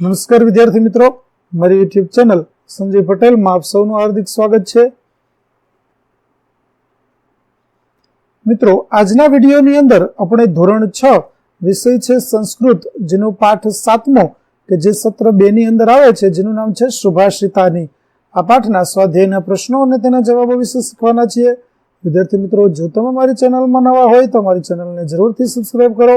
નમસ્કાર વિદ્યાર્થી મિત્રો, મારી યુટ્યુબ ચેનલ સંજય પટેલમાં આપ સૌનું હાર્દિક સ્વાગત છે. મિત્રો, આજના વિડીયોની અંદર આપણે ધોરણ છ વિષય છે સંસ્કૃત, જેનો પાઠ સાતમો કે જે સત્ર બે ની અંદર આવે છે, જેનું નામ છે સુભાષિતાની આ પાઠના સ્વાધ્યાયના પ્રશ્નો અને તેના જવાબો વિશે શીખવાના છીએ. વિદ્યાર્થી મિત્રો, જો તમે મારી ચેનલમાં નવા હોય તો મારી ચેનલને જરૂરથી સબસ્ક્રાઈબ કરો.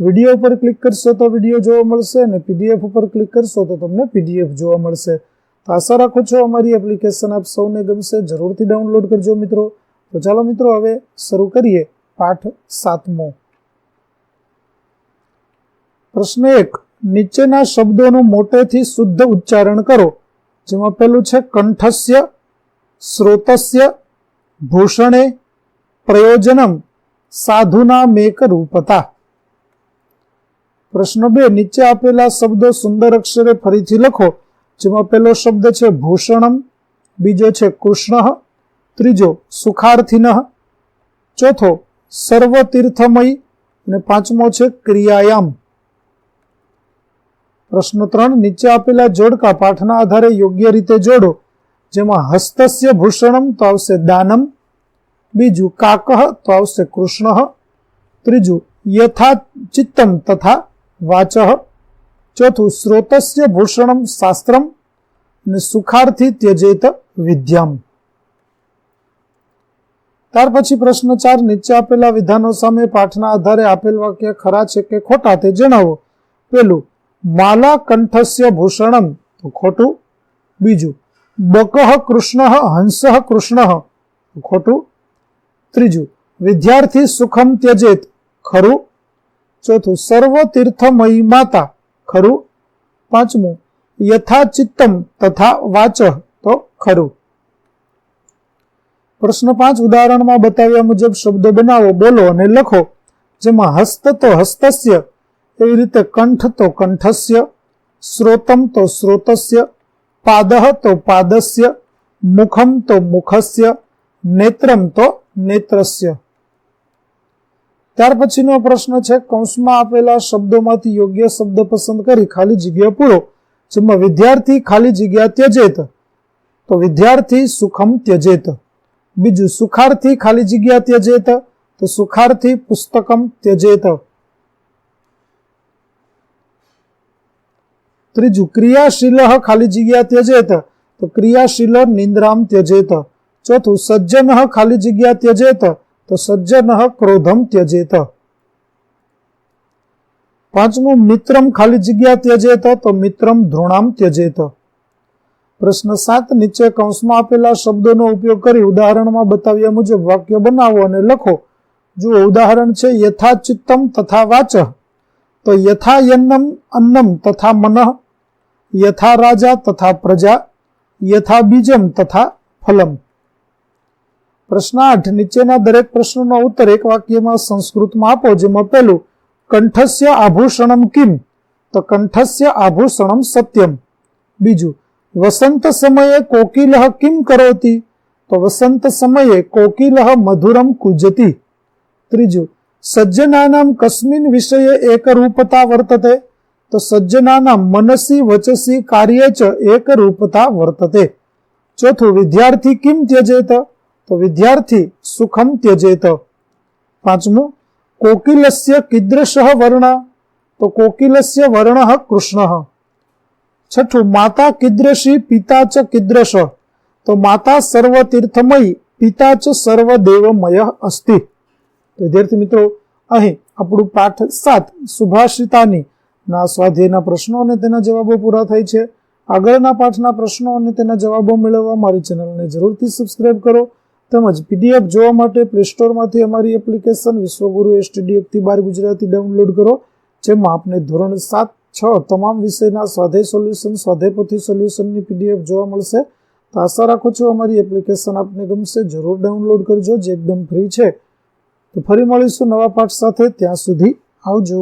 વીડિયો ઉપર ક્લિક કરશો તો વીડિયો જોવા મળશે અને પીડીએફ ઉપર ક્લિક કરશો તો તમને પીડીએફ જોવા મળશે. તો આશા રાખું છું અમારી એપ્લિકેશન આપ સૌને ગમશે. જરૂરથી ડાઉનલોડ કરજો મિત્રો. તો ચાલો મિત્રો હવે શરૂ કરીએ પાઠ સાતમો. પ્રશ્ન એક, નીચેના શબ્દોનું મોટેથી શુદ્ધ ઉચ્ચારણ કરો, જેમાં પેલું છે કંઠસ્ય, સ્રોતસ્ય, ભૂષણે, પ્રયોજનમ સાધુના મેક રૂપતા. પ્રશ્ન બે, નીચે આપેલા શબ્દો સુંદર અક્ષરે ફરીથી લખો, જેમાં પહેલો શબ્દ છે ભૂષણમ, બીજો છે કૃષ્ણ, ત્રીજો સુખાર્થિન, ચોથો સર્વતીર્થમય અને પાંચમો છે ક્રિયાયામ. પ્રશ્ન ત્રણ, નીચે આપેલા જોડકા પાઠના આધારે યોગ્ય રીતે જોડો, જેમાં હસ્તસ્ય ભૂષણમ તો આવશે દાનમ, બીજું કાકહ તો આવશે કૃષ્ણ, ત્રીજું યથા ચિત્તમ તથા વાચ. ચોથું, સ્રોતસ્ય ભૂષણમ શાસ્ત્રમ અને સુખાર્થી ત્યજેત વિદ્યામ. ત્યાર પછી પ્રશ્ન ચાર, નીચે આપેલા વિધાનો સામે પાઠના આધારે આપેલ વાક્ય ખરા છે કે ખોટા તે જણાવો. પેલું, માલા કંઠસ્ય ભૂષણમ, તો ખોટું. બીજું બકહ કૃષ્ણ, હંસ કૃષ્ણ ખોટું. ત્રીજું, વિદ્યાર્થી સુખમ ત્યજેત, ખરું. ચોથું સર્વ તીર્થમયી માતા. ખરું? પાંચમું, યથાચિત્તમ તથા વાચ. તો ખરું. પ્રશ્ન પાંચ, ઉદાહરણમાં બતાવ્યા મુજબ શબ્દ બનાવો, બોલો અને લખો. જેમાં હસ્ત તો હસ્તસ્ય, એવી રીતે કંઠ તો કંઠસ્ય શ્રોતમ તો શ્રોતસ્ય પાદ તો પાદસ્ય, મુખમ તો મુખસ્ય, નેત્રમ તો નેત્રસ્ય. ત્યાર પછીનો પ્રશ્ન છે, કૌંસમાં આપેલા શબ્દોમાંથી યોગ્ય શબ્દ પસંદ કરી ખાલી જગ્યા પૂરો, જેમાં વિદ્યાર્થી ખાલી જગ્યા ત્યજેત. તો વિદ્યાર્થી સુખમ ત્યજેત. બીજું, સુખાર્થી ખાલી જગ્યા ત્યજેત, તો સુખાર્થી પુસ્તકમ ત્યજેત. ત્રીજું, ક્રિયાશીલ ખાલી જગ્યા ત્યજેત, તો ક્રિયાશીલ નિંદ્રામ ત્યજેત. ચોથું, સજ્જન ખાલી જગ્યા ત્યજેત તો સજ્જન ક્રોધમ ત્યજેત. પાંચમું, મિત્રમ ખાલી જગ્યા ત્યજેત તો મિત્રમ ધૃણામ ત્યજેત. પ્રશ્ન સાત, નીચે કૌંસમાં આપેલા શબ્દોનો ઉપયોગ કરી ઉદાહરણમાં બતાવ્યા મુજબ વાક્ય બનાવો અને લખો. જુઓ, ઉદાહરણ છે, યથા ચિત્તમ તથા વાચ. તો યથા યન્નમ અન્નમ તથા મનઃ. યથા રાજા તથા પ્રજા. યથા બીજમ તથા ફલમ. પ્રશ્ન આઠ નીચેના દરેક પ્રશ્નનો ઉત્તર એક વાક્યમાં સંસ્કૃતમાં આપો, જેમાં પહેલું, કંઠસ્ય આભૂષણમ કિમ? તો કંઠસ્ય આભૂષણમ સત્યમ. બીજું, વસંત સમયે કોકિલ કિમ કરોતી? તો વસંત સમયે કોકિલ મધુરમ કુજતી. ત્રીજું, સજ્જનાનામ કસ્મિન વિષયે એકરૂપતા વર્તતે? તો સજ્જનાના મનસી વચસી કાર્ય ચ એકરૂપતા વર્તતે? ચોથું, વિદ્યાર્થી કિમ ત્યજેત? તો વિદ્યાર્થી સુખમ ત્યજેત. પાંચમું, કોકિલસ્ય કિદ્રશ વર્ણ. તો કોકિલસ્ય વર્ણ કૃષ્ણ. છઠ્ઠું, માતા કિદ્રશી પિતા ચ કિદ્રશ. તો માતા સર્વ તીર્થમય પિતા ચ સર્વ દેવમય અસ્તિ વિદ્યાર્થી મિત્રો, અહીં આપણું પાઠ સાત, સુભાષિતાની, ના સ્વાધ્યાયના પ્રશ્નો અને તેના જવાબો પૂરા થાય છે. આગળના પાઠના પ્રશ્નો અને તેના જવાબો મેળવવા મારી ચેનલને જરૂરથી સબસ્ક્રાઈબ કરો. તેમજ પીડીએફ જોવા માટે પ્લે સ્ટોરમાંથી અમારી એપ્લિકેશન વિશ્વગુરુ એસટીડીએફથી બાર ગુજરાતી ડાઉનલોડ કરો, જેમાં આપને ધોરણ સાત છ તમામ વિષયના સ્વાધ્યાય સોલ્યુશન સ્વાધ્યાયપોથી સોલ્યુશનની પીડીએફ જોવા મળશે. તો આશા રાખું છું અમારી એપ્લિકેશન આપને ગમશે, જરૂર ડાઉનલોડ કરજો, જે એકદમ ફ્રી છે. તો ફરી મળીશું નવા પાઠ સાથે, ત્યાં સુધી આવજો.